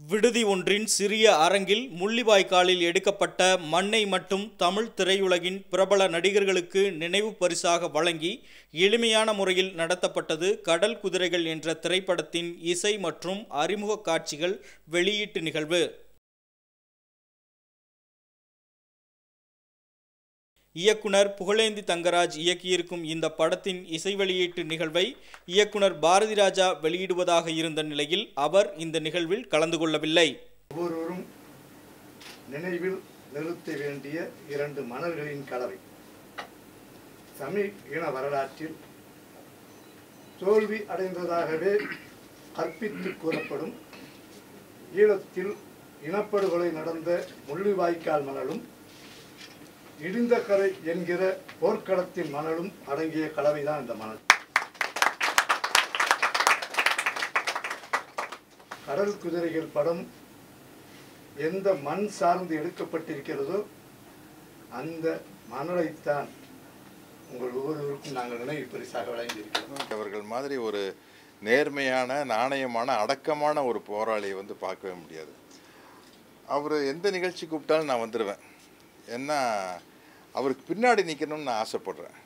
விடுதி ஒன்றின் சிறிய அரங்கில் முள்ளிவாய்க்காலில் எடுக்கப்பட்ட மண்ணை மட்டும் தமிழ் திரையுலகின் பிரபல நடிகர்களுக்கு நினைவு பரிசாக வழங்கி எளிமையான முறையில் நடத்தப்பட்டது கடல் குதிரைகள் என்ற திரைப்படத்தின் இசை மற்றும் அறிமுக காட்சிகள் வெளியீட்டு நிகழ்வு. இயக்குனர் புகழேந்தி தங்கராஜ் இயக்கியிருக்கும் இந்த படத்தின் இசை வெளியீட்டு நிகழ்வை இயக்குனர் பாரதி ராஜா வெளியிடுவதாக இருந்த நிலையில் அவர் இந்த நிகழ்வில் கலந்து கொள்ளவில்லை. ஒவ்வொருவரும் நினைவில் நிறுத்த வேண்டிய இரண்டு மணல்களின் கலவை. தமிழ் இன வரலாற்றில் தோல்வி அடைந்ததாகவே கற்பித்து கூறப்படும் ஈழத்தில் இனப்படுகொலை நடந்த முள்ளிவாய்க்கால் மணலும் இடிந்த கரை என்கிற போர்க்களத்தின் மணலும் அடங்கிய கலவைதான் இந்த மணல். கடல் குதிரைகள் படம் எந்த மண் சார்ந்து எடுக்கப்பட்டிருக்கிறதோ அந்த மணலைத்தான் உங்கள் ஒவ்வொருவருக்கும் நாங்கள் நினைவு பரிசாக வழங்கியிருக்கிறோம். அவர்கள் மாதிரி ஒரு நேர்மையான நாணயமான அடக்கமான ஒரு போராளியை வந்து பார்க்கவே முடியாது. அவர் எந்த நிகழ்ச்சி கூப்பிட்டாலும் நான் வந்துடுவேன் என்ன அவருக்கு பின்னாடி நிற்கணும்னு நான் ஆசைப்படுறேன்.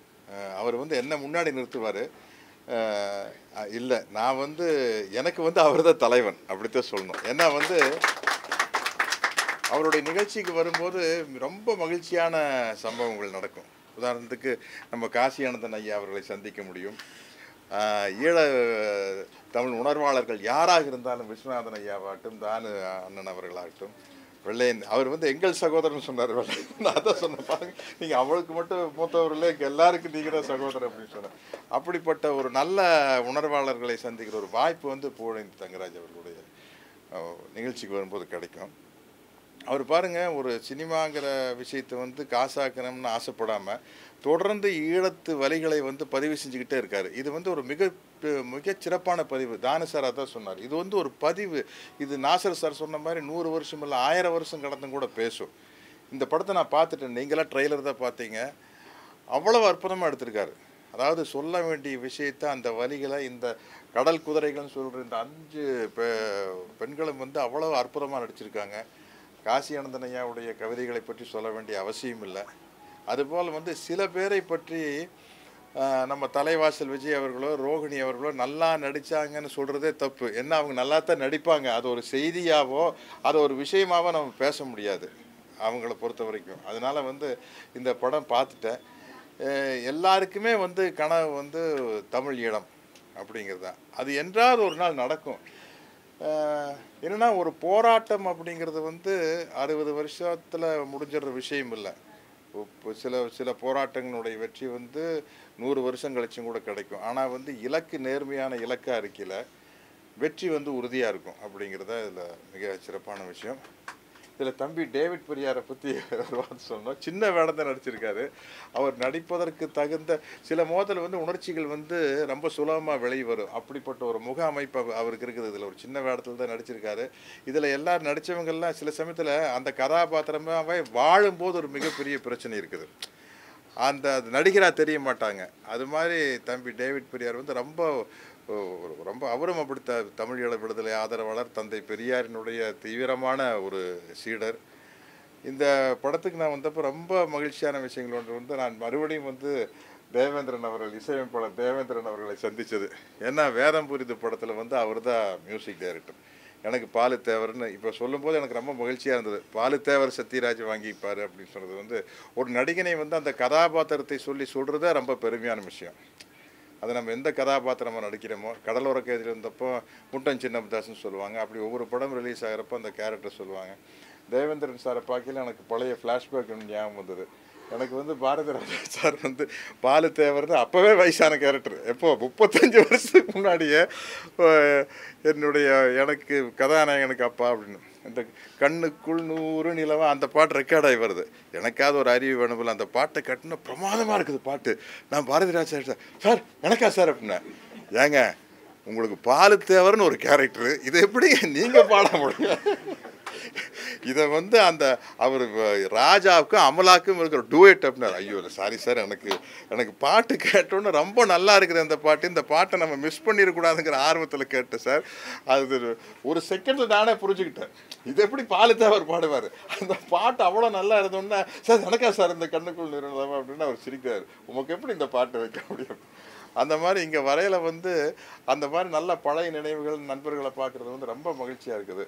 அவர் வந்து என்ன முன்னாடி நிறுத்துவார். இல்லை நான் வந்து எனக்கு வந்து அவர் தான் தலைவன் அப்படித்தான் சொல்லணும். ஏன்னா வந்து அவருடைய நிகழ்ச்சிக்கு வரும்போது ரொம்ப மகிழ்ச்சியான சம்பவங்கள் நடக்கும். உதாரணத்துக்கு நம்ம காசி ஆனந்தன் ஐயா அவர்களை சந்திக்க முடியும். ஈழ தமிழ் உணர்வாளர்கள் யாராக இருந்தாலும் விஸ்வநாதன் ஐயாவாகட்டும் தானு அண்ணன் அவர்களாகட்டும் வெள்ளையன் அவர் வந்து எங்கள் சகோதரன் சொன்னார் வெள்ளையன் நான் தான் சொன்னேன் பாருங்க நீங்கள் அவளுக்கு மட்டும் மூத்தவர்களே எல்லாருக்கும் நீங்கள் தான் சகோதரர் அப்படின்னு சொன்னேன் அப்படிப்பட்ட ஒரு நல்ல உணர்வாளர்களை சந்திக்கிற ஒரு வாய்ப்பு வந்து புகழேந்தி தங்கராஜ் அவர்களுடைய நிகழ்ச்சிக்கு வரும்போது கிடைக்கும். அவர் பாருங்கள் ஒரு சினிமாங்கிற விஷயத்தை வந்து காசாக்கணும்னு ஆசைப்படாமல் தொடர்ந்து ஈழத்து வழிகளை வந்து பதிவு செஞ்சுக்கிட்டே இருக்கார். இது வந்து ஒரு மிக மிக சிறப்பான பதிவு. தானு சார் அதான் சொன்னார். இது வந்து ஒரு பதிவு. இது நாசர் சார் சொன்ன மாதிரி நூறு வருஷம் இல்லை ஆயிரம் வருஷம் கடந்தும் கூட பேசும். இந்த படத்தை நான் பார்த்துட்டேன். நீங்களாம் ட்ரெய்லர் தான் பார்த்தீங்க. அவ்வளவு அற்புதமாக எடுத்திருக்காரு. அதாவது சொல்ல வேண்டிய விஷயத்தை அந்த வழிகளை இந்த கடல் குதிரைகள்னு சொல்கிற இந்த அஞ்சு பெ பெண்களும் வந்து அவ்வளோ அற்புதமாக நடிச்சிருக்காங்க. காசி ஆனந்தன் ஐயாவுடைய கவிதைகளை பற்றி சொல்ல வேண்டிய அவசியம் இல்லை. அதுபோல் வந்து சில பேரை பற்றி நம்ம தலைவாசல் விஜய் அவர்களோ ரோகிணி அவர்களோ நல்லா நடித்தாங்கன்னு சொல்கிறதே தப்பு. என்ன அவங்க நல்லா தான் நடிப்பாங்க. அது ஒரு செய்தியாவோ அது ஒரு விஷயமாவோ நம்ம பேச முடியாது அவங்கள பொறுத்த வரைக்கும் அதனால் வந்து இந்த படம் பார்த்துட்டேன். எல்லாருக்குமே வந்து கனவு வந்து தமிழ் இடம் அப்படிங்கிறது தான் அது என்றாவது ஒரு நாள் நடக்கும். என்னன்னா ஒரு போராட்டம் அப்படிங்கிறது வந்து அறுபது வருஷத்தில் முடிஞ்சிடுற விஷயம் இல்லை. இப்போ சில சில போராட்டங்களுடைய வெற்றி வந்து நூறு வருஷம் கழிச்சும் கூட கிடைக்கும். ஆனால் வந்து இலக்கு நேர்மையான இலக்காக இருக்கையில் வெற்றி வந்து உறுதியாக இருக்கும் அப்படிங்கிறத இதில் மிக சிறப்பான விஷயம். இதில் தம்பி டேவிட் பெரியாரை பற்றி வருவான்னு சொன்னோம். சின்ன சின்ன தான் நடிச்சிருக்காரு. அவர் நடிப்பதற்கு தகுந்த சில மோதல் வந்து உணர்ச்சிகள் வந்து ரொம்ப சுலபமாக வெளியே வரும். அப்படிப்பட்ட ஒரு முக அமைப்பு அவருக்கு இருக்குது. இதில் ஒரு சின்ன வேடத்தில் தான் நடிச்சிருக்காரு. இதில் எல்லாரும் நடித்தவங்கெல்லாம் சில சமயத்தில் அந்த கதாபாத்திரமாகவே வாழும்போது ஒரு மிகப்பெரிய பிரச்சனை இருக்குது. அந்த அது நடிகராக தெரிய மாட்டாங்க. அது மாதிரி தம்பி டேவிட் பெரியார் வந்து ரொம்ப ரொம்ப அவரும் அப்படித்த தமிழீழ விடுதலை ஆதரவாளர் தந்தை பெரியாரினுடைய தீவிரமான ஒரு சீடர். இந்த படத்துக்கு நான் வந்தப்போ ரொம்ப மகிழ்ச்சியான விஷயங்கள் ஒன்று வந்து நான் மறுபடியும் வந்து தேவேந்திரன் அவர்கள் இசையமைப்பாளர் தேவேந்திரன் அவர்களை சந்தித்தது ஏன்னா வேதம் புரிது படத்தில் வந்து அவர் தான் மியூசிக் டைரக்டர் எனக்கு பாலு தேவர்னு இப்போ சொல்லும்போது எனக்கு ரொம்ப மகிழ்ச்சியாக இருந்தது. பாலு தேவர் சத்யராஜ் வாங்கிப்பார் அப்படின்னு சொன்னது வந்து ஒரு நடிகனை வந்து அந்த கதாபாத்திரத்தை சொல்லி சொல்கிறதே ரொம்ப பெருமையான விஷயம். அது நம்ம எந்த கதாபாத்திரமாக நடிக்கிறோமோ கடலோர கைதில் இருந்தப்போ முட்டன் சின்னதாஸ்னு சொல்லுவாங்க. அப்படி ஒவ்வொரு படம் ரிலீஸ் ஆகிறப்போ அந்த கேரக்டர் சொல்லுவாங்க. தேவேந்திரன் சாரை பார்க்கல எனக்கு பழைய ஃப்ளாஷ்பேக் ஞாபகம் வந்தது. எனக்கு வந்து பாரதி ராஜா சார் வந்து பாலு தேவர்னு அப்போவே வயசான கேரக்டர் எப்போ? முப்பத்தஞ்சு வருஷத்துக்கு முன்னாடியே என்னுடைய எனக்கு கதாநாயகனுக்கு அப்பா அப்படின்னு. இந்த கண்ணுக்குள் நூறு நிலவா அந்த பாட்டு ரெக்கார்ட் ஆகி வருது. எனக்காவது ஒரு அறிவு வேணுமில்ல அந்த பாட்டை கட்டினா பிரமாதமாக இருக்குது பாட்டு. நான் பாரதி ராஜா சார் சார் எனக்கா சார் அப்படின்னா ஏங்க உங்களுக்கு பாலு தேவர்னு ஒரு கேரக்டரு இது எப்படி நீங்கள் பாட முடியும்? இதை வந்து அந்த அவர் ராஜாவுக்கும் அமலாக்கும் இருக்கிற டூயட் அப்படின்னாரு. ஐயோ சாரி சார் எனக்கு எனக்கு பாட்டு கேட்டோன்னு ரொம்ப நல்லா இருக்குது அந்த பாட்டு. இந்த பாட்டை நம்ம மிஸ் பண்ணிடக்கூடாதுங்கிற ஆர்வத்தில் கேட்டேன் சார் அது ஒரு செகண்டில் நானே புரிஞ்சுக்கிட்டேன். இது எப்படி பாலித்தா அவர் பாடுவார்? அந்த பாட்டு அவ்வளோ நல்லா இருந்தோன்னா சார் எனக்கா சார் இந்த கண்ணுக்குள் நிறுவனம் அப்படின்னு அவர் சிரிக்கிறார். உமக்கு எப்படி இந்த பாட்டை வைக்க முடியும்? அந்த மாதிரி இங்கே வரையில் வந்து அந்த மாதிரி நல்ல பழைய நினைவுகள் நண்பர்களை பார்க்குறது வந்து ரொம்ப மகிழ்ச்சியாக இருக்குது.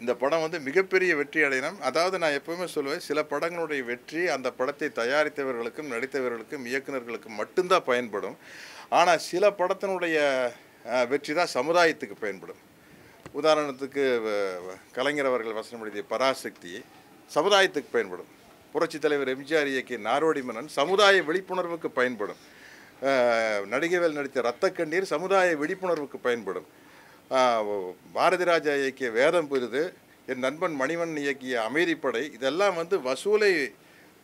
இந்த படம் வந்து மிகப்பெரிய வெற்றி அடையணும். அதாவது நான் எப்பவுமே சொல்லுவேன் சில படங்களுடைய வெற்றி அந்த படத்தை தயாரித்தவர்களுக்கும் நடித்தவர்களுக்கும் இயக்குநர்களுக்கும் மட்டும்தான் பயன்படும். ஆனால் சில படத்தினுடைய வெற்றி தான் சமுதாயத்துக்கு பயன்படும். உதாரணத்துக்கு வ- வ- கலைஞர் அவர்கள் வசனம் எழுதிய பராசக்தி சமுதாயத்துக்கு பயன்படும். புரட்சித் தலைவர் எம்ஜிஆர் இயக்கிய நாரோடி மன்னன் சமுதாய விழிப்புணர்வுக்கு பயன்படும். நடிகைவேல் நடித்த ரத்த கண்ணீர் சமுதாய விழிப்புணர்வுக்கு பயன்படும். பாரதி ராஜா இயக்கிய வேதம் பெருது. என் நண்பன் மணிவன் இயக்கிய அமைதிப்படை இதெல்லாம் வந்து வசூலை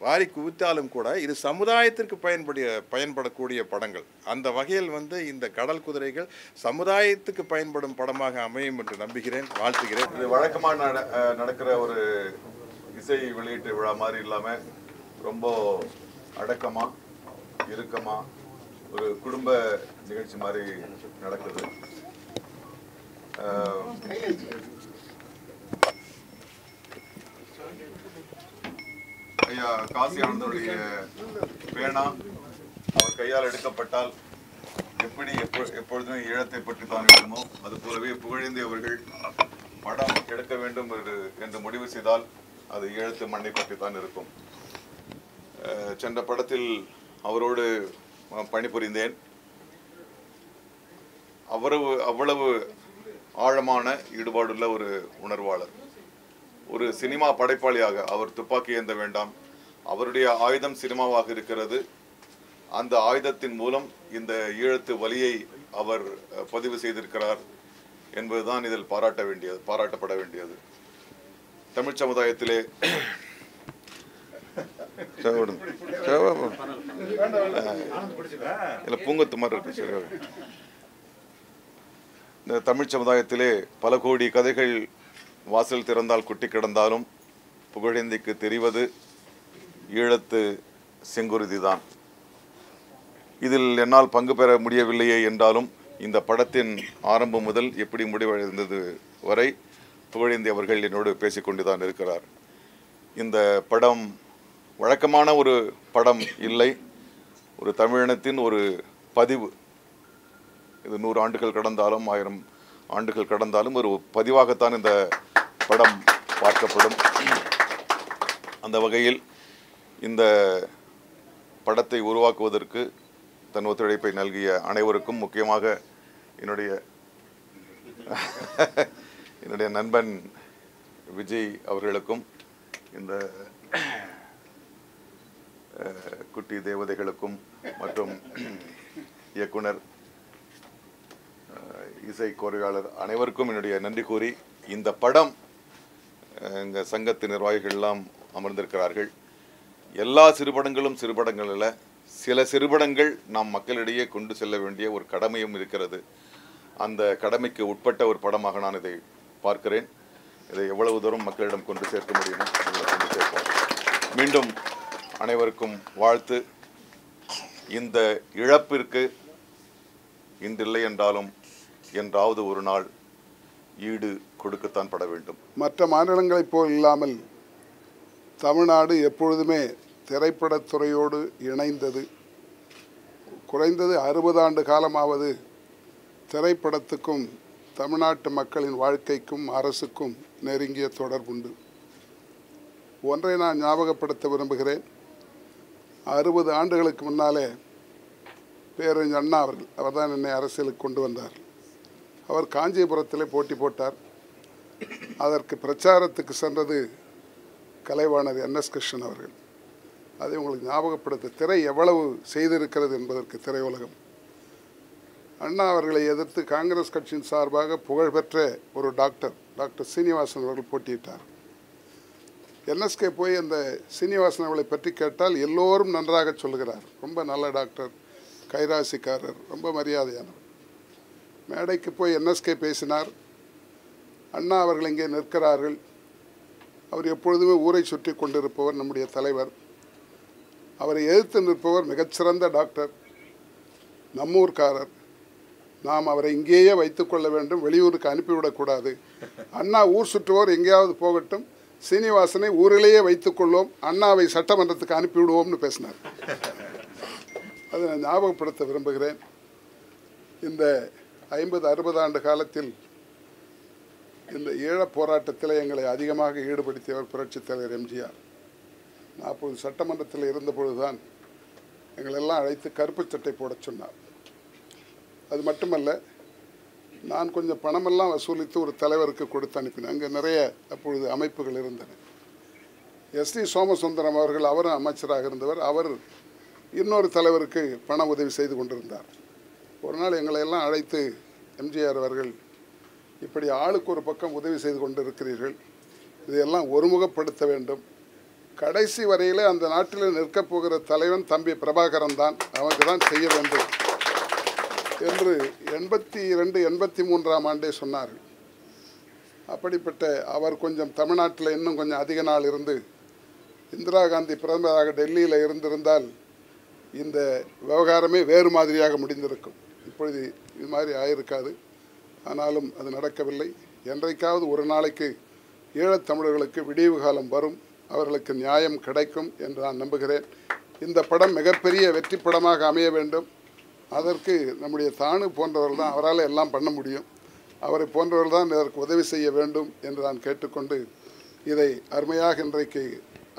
வாரி குவித்தாலும் கூட இது சமுதாயத்திற்கு பயன்படிய பயன்படக்கூடிய படங்கள். அந்த வகையில் வந்து இந்த கடல் குதிரைகள் சமுதாயத்துக்கு பயன்படும் படமாக அமையும் என்று நம்புகிறேன் வாழ்த்துகிறேன். இது வழக்கமாக நட நடக்கிற ஒரு இசை வெளியீட்டு விழா மாதிரி இல்லாமல் ரொம்ப அடக்கமாக இறுக்கமாக ஒரு குடும்ப நிகழ்ச்சி மாதிரி நடக்குது. ஐயா காசி ஆனந்தருடைய பேனா அவர் கையால் எடுக்கப்பட்டால் எப்படி எப்பொழுதுமே எப்பொழுதும் ஈழத்தை பற்றி தான் எழுதுமோ அது போலவே புகழேந்தி அவர்கள் படம் எடுக்க வேண்டும் என்று என்று முடிவு செய்தால் அது ஈழத்து மண்ணை பற்றி தான் இருக்கும். அஹ், சென்ற படத்தில் அவரோடு பணிபுரிந்தேன். அவ்வளவு அவ்வளவு ஆழமான ஈடுபாடுள்ள ஒரு உணர்வாளர். ஒரு சினிமா படைப்பாளியாக அவர் துப்பாக்கி ஏந்த வேண்டாம். அவருடைய ஆயுதம் சினிமாவாக இருக்கிறது. அந்த ஆயுதத்தின் மூலம் இந்த ஈழத்து வலியை அவர் பதிவு செய்திருக்கிறார் என்பதுதான் இதில் பாராட்ட வேண்டியது பாராட்டப்பட வேண்டியது. தமிழ் சமுதாயத்திலே இல்லை பூங்கத்து மாதிரி இருக்கு சரி. இந்த தமிழ் சமுதாயத்திலே பல கோடி கதைகள் வாசல் திறந்தால் குட்டி கிடந்தாலும் புகழேந்திக்கு தெரிவது ஈழத்து செங்குருதி தான் இதில் என்னால் பங்கு பெற முடியவில்லையே என்றாலும் இந்த படத்தின் ஆரம்பம் முதல் எப்படி முடிவடைந்தது வரை புகழேந்தி அவர்கள் என்னோடு பேசிக்கொண்டு தான் இருக்கிறார். இந்த படம் வழக்கமான ஒரு படம் இல்லை. ஒரு தமிழினத்தின் ஒரு பதிவு. இது நூறு ஆண்டுகள் கடந்தாலும் ஆயிரம் ஆண்டுகள் கடந்தாலும் ஒரு பதிவாகத்தான் இந்த படம் பார்க்கப்படும். அந்த வகையில் இந்த படத்தை உருவாக்குவதற்கு தன் ஒத்துழைப்பை நல்கிய அனைவருக்கும் முக்கியமாக என்னுடைய என்னுடைய நண்பன் விஜய் அவர்களுக்கும் இந்த குட்டி தேவதைகளுக்கும் மற்றும் இயக்குனர் இசை கோரையாளர் அனைவருக்கும் என்னுடைய நன்றி கூறி இந்த படம் எங்கள் சங்கத்து நிர்வாகிகள் எல்லாம் அமர்ந்திருக்கிறார்கள். எல்லா சிறுபடங்களும் சிறுபடங்கள் சில சிறுபடங்கள் நாம் மக்களிடையே கொண்டு செல்ல வேண்டிய ஒரு கடமையும் இருக்கிறது. அந்த கடமைக்கு உட்பட்ட ஒரு படமாக நான் இதை பார்க்கிறேன். இதை எவ்வளவு தூரம் மக்களிடம் கொண்டு சேர்க்க முடியுமோ கொண்டு சேர்ப்போம். மீண்டும் அனைவருக்கும் வாழ்த்து. இந்த இழப்பிற்கு இன்றில்லை என்றாலும் என்றாவது ஒரு நாள் ஈடு கொடுக்கத்தான் பட வேண்டும். மற்ற மாநிலங்களைப் போல் இல்லாமல் தமிழ்நாடு எப்பொழுதுமே திரைப்படத்துறையோடு இணைந்தது. குறைந்தது அறுபது ஆண்டு காலமாவது திரைப்படத்துக்கும் தமிழ்நாட்டு மக்களின் வாழ்க்கைக்கும் அரசுக்கும் நெருங்கிய தொடர்புண்டு. ஒன்றை நான் ஞாபகப்படுத்த விரும்புகிறேன். அறுபது ஆண்டுகளுக்கு முன்னாலே பேரறிஞர் அண்ணா அவர்கள் அவர்தான் என்னை அரசியலுக்கு கொண்டு வந்தார் அவர் காஞ்சிபுரத்திலே போட்டி போட்டார். அதற்கு பிரச்சாரத்துக்கு சென்றது கலைவாணர் என்எஸ் கிருஷ்ணன் அவர்கள். அதை உங்களுக்கு ஞாபகப்படுத்த திரை எவ்வளவு செய்திருக்கிறது என்பதற்கு திரையுலகம். அண்ணா அவர்களை எதிர்த்து காங்கிரஸ் கட்சியின் சார்பாக புகழ்பெற்ற ஒரு டாக்டர் டாக்டர் சீனிவாசன் அவர்கள் போட்டியிட்டார். என்எஸ்கே போய் அந்த சீனிவாசன் அவர்களை பற்றி கேட்டால் எல்லோரும் நன்றாக சொல்கிறார் ரொம்ப நல்ல டாக்டர் கைராசிக்காரர் ரொம்ப மரியாதையானவர். மேடைக்கு போய் என்எஸ்கே பேசினார். அண்ணா அவர்கள் இங்கே நிற்கிறார்கள். அவர் எப்பொழுதுமே ஊரை சுற்றி கொண்டிருப்பவர் நம்முடைய தலைவர். அவரை எதிர்த்து நிற்பவர் மிகச்சிறந்த டாக்டர். நம்மூர்காரர் நாம் அவரை இங்கேயே வைத்துக்கொள்ள வேண்டும். வெளியூருக்கு அனுப்பிவிடக்கூடாது அண்ணா ஊர் சுற்றுவோர் எங்கேயாவது போகட்டும். சீனிவாசனை ஊரிலேயே வைத்துக்கொள்வோம் அண்ணாவை சட்டமன்றத்துக்கு அனுப்பிவிடுவோம்னு பேசினார். அதை நான் ஞாபகப்படுத்த விரும்புகிறேன். இந்த ஐம்பது அறுபது ஆண்டு காலத்தில் இந்த ஈழப் போராட்டத்தில் எங்களை அதிகமாக ஈடுபடுத்தியவர் புரட்சித் தலைவர் எம்ஜிஆர். நான் அப்பொழுது சட்டமன்றத்தில் இருந்தபொழுதுதான் எங்களெல்லாம் அழைத்து கருப்பு சட்டை போடச் சொன்னார். அது மட்டுமல்ல நான் கொஞ்சம் பணமெல்லாம் வசூலித்து ஒரு தலைவருக்கு கொடுத்து அனுப்பினேன். அங்கே நிறைய அப்பொழுது அமைப்புகள் இருந்தன. எஸ் டி சோமசுந்தரம் அவர்கள் அவரும் அமைச்சராக இருந்தவர். அவர் இன்னொரு தலைவருக்கு பண உதவி செய்து கொண்டிருந்தார். ஒரு நாள் எங்களை எல்லாம் அழைத்து எம்ஜிஆர் அவர்கள் இப்படி ஆளுக்கு ஒரு பக்கம் உதவி செய்து கொண்டிருக்கிறீர்கள். இதையெல்லாம் ஒருமுகப்படுத்த வேண்டும். கடைசி வரையிலே அந்த நாட்டில் நிற்கப் போகிற தலைவன் தம்பி பிரபாகரன் தான். அவனுக்கு தான் செய்ய வேண்டும் என்று எண்பத்தி இரண்டு எண்பத்தி மூன்றாம் ஆண்டே சொன்னார்கள். அப்படிப்பட்ட அவர் கொஞ்சம் தமிழ்நாட்டில் இன்னும் கொஞ்சம் அதிக நாள் இருந்து இந்திரா காந்தி பிரதமராக டெல்லியில் இருந்திருந்தால் இந்த விவகாரமே வேறு மாதிரியாக முடிந்திருக்கும். இப்பொழுது இது மாதிரி ஆயிருக்காது. ஆனாலும் அது நடக்கவில்லை. என்றைக்காவது ஒரு நாளைக்கு ஈழத்தமிழர்களுக்கு விடிவு காலம் வரும். அவர்களுக்கு நியாயம் கிடைக்கும் என்று நான் நம்புகிறேன். இந்த படம் மிகப்பெரிய வெற்றி படமாக அமைய வேண்டும். அதற்கு நம்முடைய தானு போன்றவர்கள் தான் அவரால் எல்லாம் பண்ண முடியும். அவரை போன்றவர்கள் தான் இதற்கு உதவி செய்ய வேண்டும் என்று நான் கேட்டுக்கொண்டு இதை அருமையாக இன்றைக்கு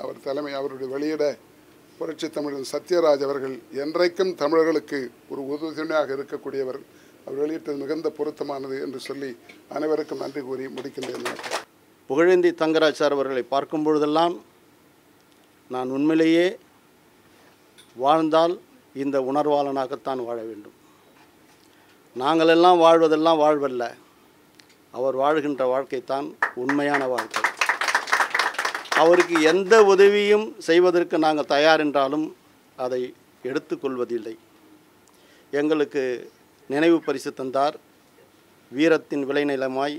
அவர் தலைமை அவருடைய வெளியிட புரட்சி தமிழன் சத்யராஜ் அவர்கள் என்றைக்கும் தமிழர்களுக்கு ஒரு உறுதுணையாக இருக்கக்கூடியவர். அவர் வெளியிட்டது மிகுந்த பொருத்தமானது என்று சொல்லி அனைவருக்கும் நன்றி கூறி முடிக்கின்றேன். புகழேந்தி தங்கராஜ் சார் அவர்களை பார்க்கும் பொழுதெல்லாம் நான் உண்மையிலேயே வாழ்ந்தால் இந்த உணர்வாளனாகத்தான் வாழ வேண்டும். நாங்களெல்லாம் வாழ்வதெல்லாம் வாழ்வல்ல. அவர் வாழ்கின்ற வாழ்க்கைத்தான் உண்மையான வாழ்க்கை. அவருக்கு எந்த உதவியும் செய்வதற்கு நாங்கள் தயார் என்றாலும் அதை எடுத்துக்கொள்வதில்லை. எங்களுக்கு நினைவு பரிசு தந்தார். வீரத்தின் விளைநிலமாய்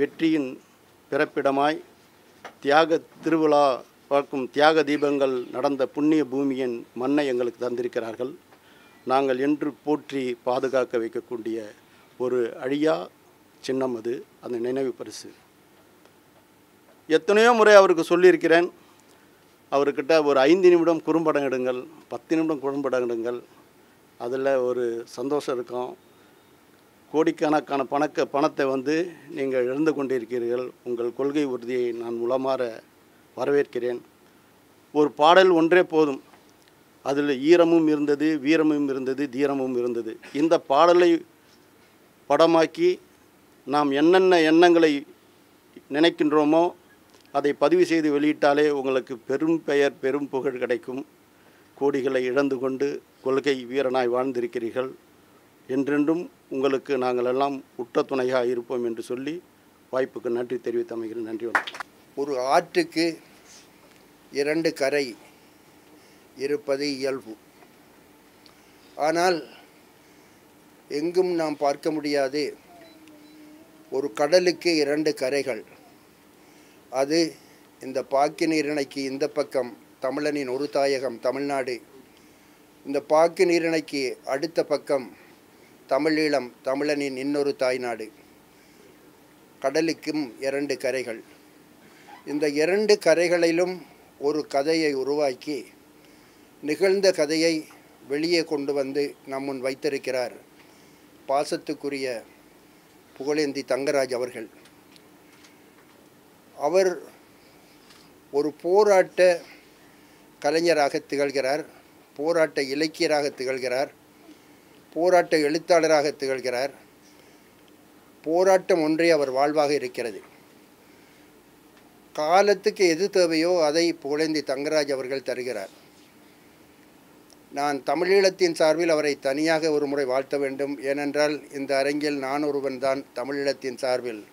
வெற்றியின் பிறப்பிடமாய் தியாக திருவிழா பார்க்கும் தியாக தீபங்கள் நடந்த புண்ணிய பூமியின் மண்ணை எங்களுக்கு தந்திருக்கிறார்கள். நாங்கள் என்று போற்றி பாதுகாக்க வைக்கக்கூடிய ஒரு அழியா சின்னம் அது. அந்த நினைவு பரிசு. எத்தனையோ முறை அவருக்கு சொல்லியிருக்கிறேன். அவர்கிட்ட ஒரு ஐந்து நிமிடம் குறும்படம் எடுங்கள் பத்து நிமிடம் குறும்படம் எடுங்கள் அதில் ஒரு சந்தோஷம் இருக்கும். கோடிக்கணக்கான பணக்க பணத்தை வந்து நீங்கள் இழந்து கொண்டிருக்கிறீர்கள். உங்கள் கொள்கை உறுதியை நான் மூலமாற வரவேற்கிறேன். ஒரு பாடல் ஒன்றே போதும். அதில் ஈரமும் இருந்தது வீரமும் இருந்தது தீரமும் இருந்தது. இந்த பாடலை படமாக்கி நாம் என்னென்ன எண்ணங்களை நினைக்கின்றோமோ அதை பதிவு செய்து வெளியிட்டாலே உங்களுக்கு பெரும் பெயர் பெரும் புகழ் கிடைக்கும். கோடிகளை இழந்து கொண்டு கொள்கை வீரனாய் வாழ்ந்திருக்கிறீர்கள். என்றென்றும் உங்களுக்கு நாங்கள் எல்லாம் உற்ற துணையாக இருப்போம் என்று சொல்லி வாய்ப்புக்கு நன்றி தெரிவித்து அமைகிறேன். நன்றி வணக்கம். ஒரு ஆற்றுக்கு இரண்டு கரை இருப்பது இயல்பு. ஆனால் எங்கும் நாம் பார்க்க முடியாது. ஒரு கடலுக்கு இரண்டு கரைகள். அது இந்த பாக்கி நீரிணைக்கு இந்த பக்கம் தமிழனின் ஒரு தாயகம் தமிழ்நாடு. இந்த பாக்கு நீரிணைக்கு அடுத்த பக்கம் தமிழீழம் தமிழனின் இன்னொரு தாய்நாடு கடலுக்கும் இரண்டு கரைகள். இந்த இரண்டு கரைகளிலும் ஒரு கதையை உருவாக்கி நிகழ்ந்த கதையை வெளியே கொண்டு வந்து நம்முன் வைத்திருக்கிறார் பாசத்துக்குரிய புகழேந்தி தங்கராஜ் அவர்கள். அவர் ஒரு போராட்ட கலைஞராக திகழ்கிறார் போராட்ட இலக்கியராக திகழ்கிறார் போராட்ட எழுத்தாளராக திகழ்கிறார். போராட்டம் ஒன்றே அவர் வாழ்வாக இருக்கிறது. காலத்துக்கு எது தேவையோ அதை புகழேந்தி தங்கராஜ் அவர்கள் தருகிறார். நான் தமிழீழத்தின் சார்பில் அவரை தனியாக ஒரு முறை வாழ்த்த வேண்டும். ஏனென்றால் இந்த அரங்கில் நான் ஒருவன் தான் தமிழீழத்தின் சார்பில்.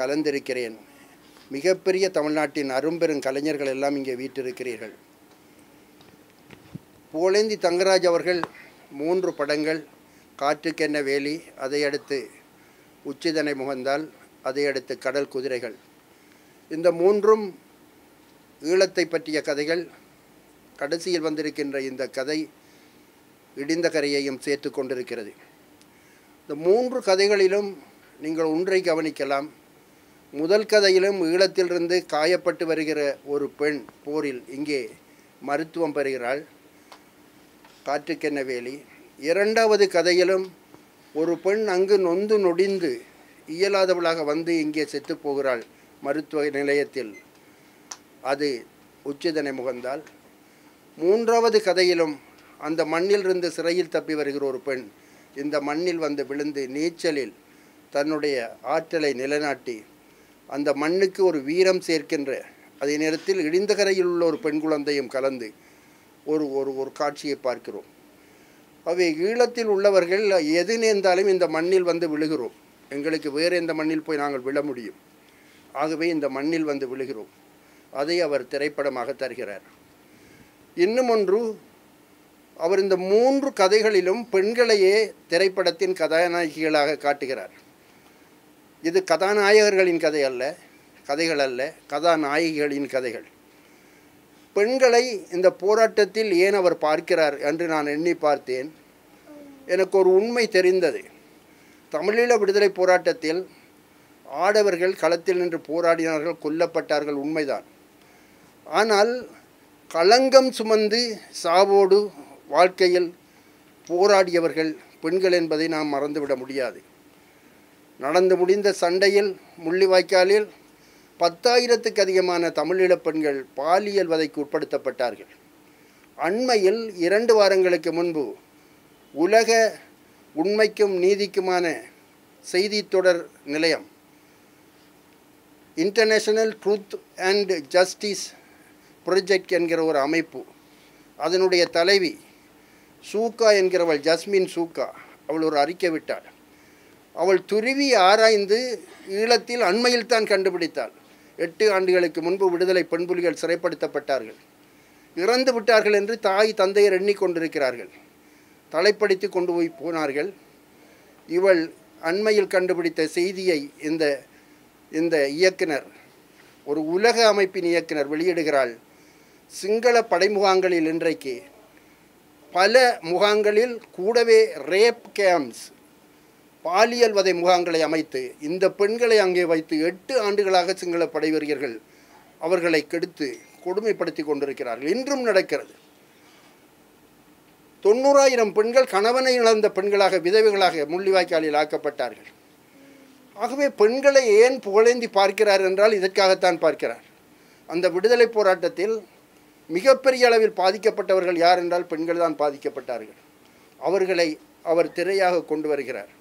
கலந்திருக்கிறேன். மிகப்பெரிய தமிழ்நாட்டின் அரும்பெரும் கலைஞர்கள் எல்லாம் இங்கே வீட்டிருக்கிறீர்கள் புகழேந்தி தங்கராஜ் அவர்கள் மூன்று படங்கள் காற்றுக்கென்ன வேலி அதையடுத்து உச்சிதனை முகந்தால் அதையடுத்து கடல் குதிரைகள். இந்த மூன்றும் ஈழத்தை பற்றிய கதைகள். கடைசியில் வந்திருக்கின்ற இந்த கதை இடிந்த கரையையும் சேர்த்து கொண்டிருக்கிறது. இந்த மூன்று கதைகளிலும் நீங்கள் ஒன்றை கவனிக்கலாம். முதல் கதையிலும் ஈழத்திலிருந்து காயப்பட்டு வருகிற ஒரு பெண் போரில் இங்கே மருத்துவம் பெறுகிறாள். காற்றுக்கென்ன வேலி இரண்டாவது கதையிலும் ஒரு பெண் அங்கு நொந்து நொடிந்து இயலாதவளாக வந்து இங்கே செத்து போகிறாள் மருத்துவ நிலையத்தில். அது உச்சிதனை முகந்தால் மூன்றாவது கதையிலும் அந்த மண்ணிலிருந்து சிறையில் தப்பி வருகிற ஒரு பெண் இந்த மண்ணில் வந்து விழுந்து நீச்சலில் தன்னுடைய ஆற்றலை நிலைநாட்டி அந்த மண்ணுக்கு ஒரு வீரம் சேர்க்கின்ற அதே நேரத்தில் இடிந்த கரையில் உள்ள ஒரு பெண் குழந்தையும் கலந்து ஒரு ஒரு ஒரு காட்சியை பார்க்கிறோம். அவை ஈழத்தில் உள்ளவர்கள் எது நேர்ந்தாலும் இந்த மண்ணில் வந்து விழுகிறோம். எங்களுக்கு வேறு எந்த மண்ணில் போய் நாங்கள் விழ முடியும். ஆகவே இந்த மண்ணில் வந்து விழுகிறோம். அதை அவர் திரைப்படமாக தருகிறார். இன்னும் ஒன்று அவர் இந்த மூன்று கதைகளிலும் பெண்களையே திரைப்படத்தின் கதாநாயகிகளாக காட்டுகிறார். இது கதாநாயகர்களின் கதை அல்ல கதைகள் அல்ல கதாநாயகிகளின் கதைகள். பெண்களை இந்த போராட்டத்தில் ஏன் அவர் பார்க்கிறார் என்று நான் எண்ணி பார்த்தேன். எனக்கு ஒரு உண்மை தெரிந்தது. தமிழீழ விடுதலை போராட்டத்தில் ஆடவர்கள் களத்தில் நின்று போராடினார்கள் கொல்லப்பட்டார்கள் உண்மைதான். ஆனால் களங்கம் சுமந்து சாவோடு வாழ்க்கையில் போராடியவர்கள் பெண்கள் என்பதை நாம் மறந்துவிட முடியாது. நடந்து முடிந்த சண்டையில் முள்ளிவாய்க்காலில் பத்தாயிரத்துக்கு அதிகமான தமிழீழப் பெண்கள் பாலியல் வதைக்கு உட்படுத்தப்பட்டார்கள். அண்மையில் இரண்டு வாரங்களுக்கு முன்பு உலக உண்மைக்கும் நீதிக்குமான செய்தி தொடர் நிலையம் international truth and justice project என்கிற ஒரு அமைப்பு அதனுடைய தலைவி சூக்கா என்கிறவள் ஜஸ்மின் சூக்கா அவள் ஒரு அறிக்கை விட்டாள். அவள் துருவி ஆராய்ந்து ஈழத்தில் அண்மையில் தான் கண்டுபிடித்தாள். எட்டு ஆண்டுகளுக்கு முன்பு விடுதலை பெண்புலிகள் சிறைப்படுத்தப்பட்டார்கள். இறந்து விட்டார்கள் என்று தாய் தந்தையர் எண்ணிக்கொண்டிருக்கிறார்கள் தலைப்படுத்தி கொண்டு போய் போனார்கள். இவள் அண்மையில் கண்டுபிடித்த செய்தியை இந்த இந்த இயக்குனர் ஒரு உலக அமைப்பின் இயக்குனர் வெளியிடுகிறாள். சிங்கள படைமுகாங்களில் இன்றைக்கு பல முகாங்களில் கூடவே ரேப் கேம்ப்ஸ் பாலியல் வதை முகாம்களை அமைத்து இந்த பெண்களை அங்கே வைத்து எட்டு ஆண்டுகளாக சிங்கள படை வீரர்கள் அவர்களை கெடுத்து கொடுமைப்படுத்தி கொண்டிருக்கிறார்கள். இன்றும் நடக்கிறது. தொண்ணூறாயிரம் பெண்கள் கணவனை இழந்த பெண்களாக விதவைகளாக முள்ளிவாய்க்காலில் ஆக்கப்பட்டார்கள். ஆகவே பெண்களை ஏன் புகழேந்தி பார்க்கிறார் என்றால் இதற்காகத்தான் பார்க்கிறார். அந்த விடுதலை போராட்டத்தில் மிகப்பெரிய அளவில் பாதிக்கப்பட்டவர்கள் யார் என்றால் பெண்கள் தான் பாதிக்கப்பட்டார்கள். அவர்களை அவர் திரையாக கொண்டு வருகிறார்.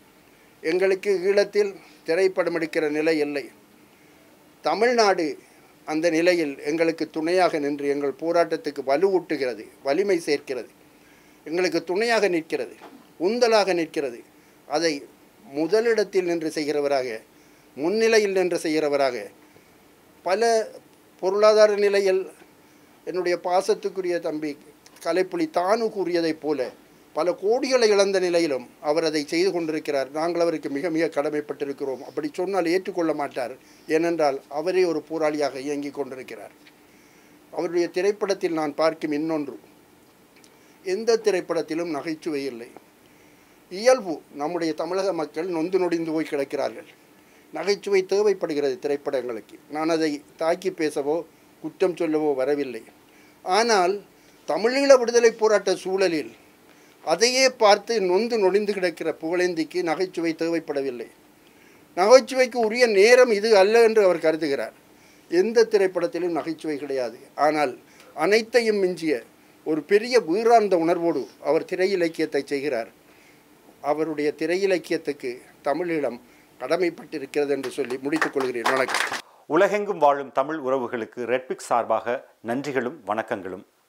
எங்களுக்கு ஈழத்தில் திரைப்படம் எடுக்கிற நிலை இல்லை. தமிழ்நாடு அந்த நிலையில் எங்களுக்கு துணையாக நின்று எங்கள் போராட்டத்துக்கு வலுவூட்டுகிறது வலிமை சேர்க்கிறது. எங்களுக்கு துணையாக நிற்கிறது உந்தலாக நிற்கிறது. அதை முதலிடத்தில் நின்று செய்கிறவராக முன்னிலையில் நின்று செய்கிறவராக பல பொருளாதார நிலையில் என்னுடைய பாசத்துக்குரிய தம்பி கலைப்புலி தானு கூறியதைப் போல பல கோடிகளை இழந்த நிலையிலும் அவர் அதை செய்து கொண்டிருக்கிறார். நாங்கள் அவருக்கு மிக மிக கடமைப்பட்டிருக்கிறோம். அப்படி சொன்னால் ஏற்றுக்கொள்ள மாட்டார். ஏனென்றால் அவரே ஒரு போராளியாக இயங்கிக் கொண்டிருக்கிறார். அவருடைய திரைப்படத்தில் நான் பார்க்கும் இன்னொன்று. எந்த திரைப்படத்திலும் நகைச்சுவை இல்லை. இயல்பு நம்முடைய தமிழக மக்கள் நொந்து நொடிந்து போய் கிடக்கிறார்கள். நகைச்சுவை தேவைப்படுகிறது திரைப்படங்களுக்கு. நான் அதை தாக்கி பேசவோ குற்றம் சொல்லவோ வரவில்லை. ஆனால் தமிழீழ விடுதலை போராட்ட சூழலில் அதையே பார்த்து நொந்து நொடிந்து கிடக்கிற புகழேந்திக்கு நகைச்சுவை தேவைப்படவில்லை. நகைச்சுவைக்கு உரிய நேரம் இது அல்ல என்று அவர் கருதுகிறார். எந்த திரைப்படத்திலும் நகைச்சுவை கிடையாது. ஆனால் அனைத்தையும் மிஞ்சிய ஒரு பெரிய வீரார்ந்த உணர்வோடு அவர் திரை இலக்கியத்தை செய்கிறார். அவருடைய திரை இலக்கியத்துக்கு தமிழீழம் கடமைப்பட்டிருக்கிறது என்று சொல்லி முடித்துக் கொள்கிறேன். வணக்கம். உலகெங்கும் வாழும் தமிழ் உறவுகளுக்கு ரெட்பிக் சார்பாக நன்றிகளும் வணக்கங்களும்.